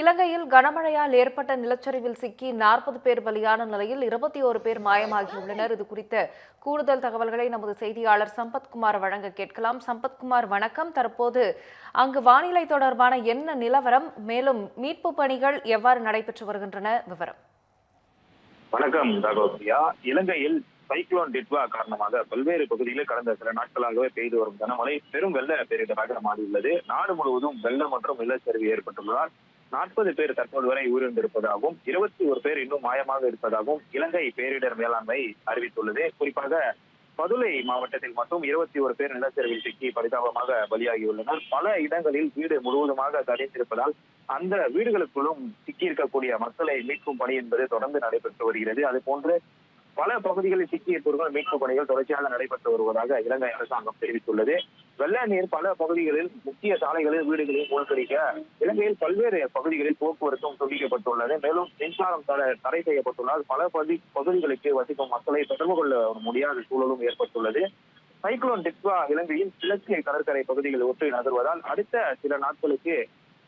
இலங்கையில் கனமழையால் ஏற்பட்ட நிலச்சரிவில் சிக்கி நாற்பது பேர் பலியான நிலையில் இருபத்தி ஒரு பேர் மாயமாகியுள்ளனர். இது குறித்த கூடுதல் தகவல்களை நமது செய்தியாளர் சம்பத்குமார் வழங்க கேட்கலாம். சம்பத்குமார் வணக்கம். தற்போது அங்கு வானிலை தொடர்பான என்ன நிலவரம்? மேலும் மீட்பு பணிகள் எவ்வாறு நடைபெற்று வருகின்றன? விவரம். வணக்கம் ராகவப்ரியா இலங்கையில் சைக்ளோன் டிட்வா காரணமாக பல்வேறு பகுதிகளில் கடந்த சில நாட்களாகவே பெய்து வரும் கனமழை பெரும் வெள்ள பேரிடராக மாறியுள்ளது. நாடு முழுவதும் வெள்ளம் மற்றும் நிலச்சரிவு ஏற்பட்டுள்ளதால் நாற்பது பேர் தற்போது வரை உயிரிழந்திருப்பதாகவும் இருபத்தி ஒரு பேர் இன்னும் மாயமாக இருப்பதாகவும் இலங்கை பேரிடர் மேலாண்மை அறிவித்துள்ளது. குறிப்பாக பதுளை மாவட்டத்தில் மட்டும் இருபத்தி ஒரு பேர் நிலச்சரிவில் சிக்கி பரிதாபமாக பலியாகியுள்ளனர். பல இடங்களில் வீடு முழுவதுமாக தடைந்திருப்பதால் அந்த வீடுகளுக்குள்ளும் சிக்கியிருக்கக்கூடிய மக்களை மீட்கும் பணி என்பது தொடர்ந்து நடைபெற்று வருகிறது. அது போன்று பல பகுதிகளில் சிக்கிய சிக்கியிருப்பவர்கள் மீட்பு பணிகள் தொடர்ச்சியாக நடைபெற்று வருவதாக இலங்கை அரசாங்கம் தெரிவித்துள்ளது. வெள்ள நீர் பல பகுதிகளில் முக்கிய சாலைகளில் வீடுகளில் மூழ்கடிக்க இலங்கையில் பல்வேறு பகுதிகளில் போக்குவரத்தும் துண்டிக்கப்பட்டுள்ளது. மேலும் மின்சாரம் தடை செய்யப்பட்டுள்ளதால் பல பகுதி பகுதிகளுக்கு வசிக்கும் மக்களை தொடர்பு கொள்ள முடியாத சூழலும் ஏற்பட்டுள்ளது. சைக்ளோன் டிக்வா இலங்கையின் கிழக்கு கடற்கரை பகுதிகளில் ஒட்டி நகர்வதால் அடுத்த சில நாட்களுக்கு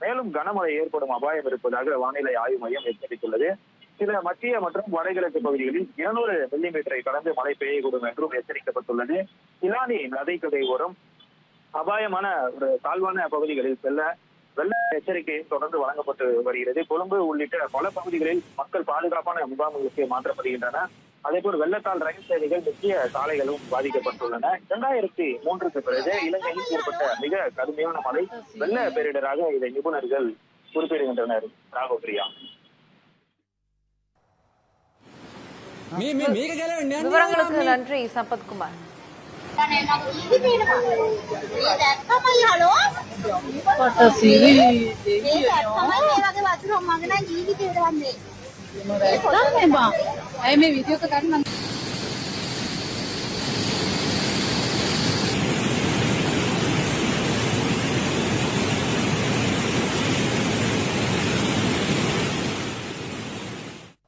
மேலும் கனமழை ஏற்படும் அபாயம் இருப்பதாக வானிலை ஆய்வு மையம் எச்சரித்துள்ளது. சில மத்திய மற்றும் வடகிழக்கு பகுதிகளில் இருநூறு மில்லிமீட்டரை கடந்து மழை பெய்யக்கூடும் என்றும் எச்சரிக்கப்பட்டுள்ளது. இலானி நதிக்கரை ஓரம் அபாயமான ஒரு தாழ்வான பகுதிகளில் செல்ல வெள்ள எச்சரிக்கையும் தொடர்ந்து வழங்கப்பட்டு வருகிறது. கொழும்பு உள்ளிட்ட பல பகுதிகளில் மக்கள் பாதுகாப்பான முகாம்களுக்கு மாற்றப்படுகின்றன. அதேபோல் வெள்ளத்தால் ரயில் சேவைகள் முக்கிய சாலைகளும் பாதிக்கப்பட்டுள்ளன. இரண்டாயிரத்தி மூன்றுக்கு பிறகு இலங்கையில் ஏற்பட்ட மிக கடுமையான மழை வெள்ள பேரிடராக இதை நிபுணர்கள் குறிப்பிடுகின்றனர். ராகவபிரியா பிரியா. వివరంగళకు నండ్రి సంపత్ కుమార్ అయ్యి మేము ఇది ఒక కానీ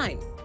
nine.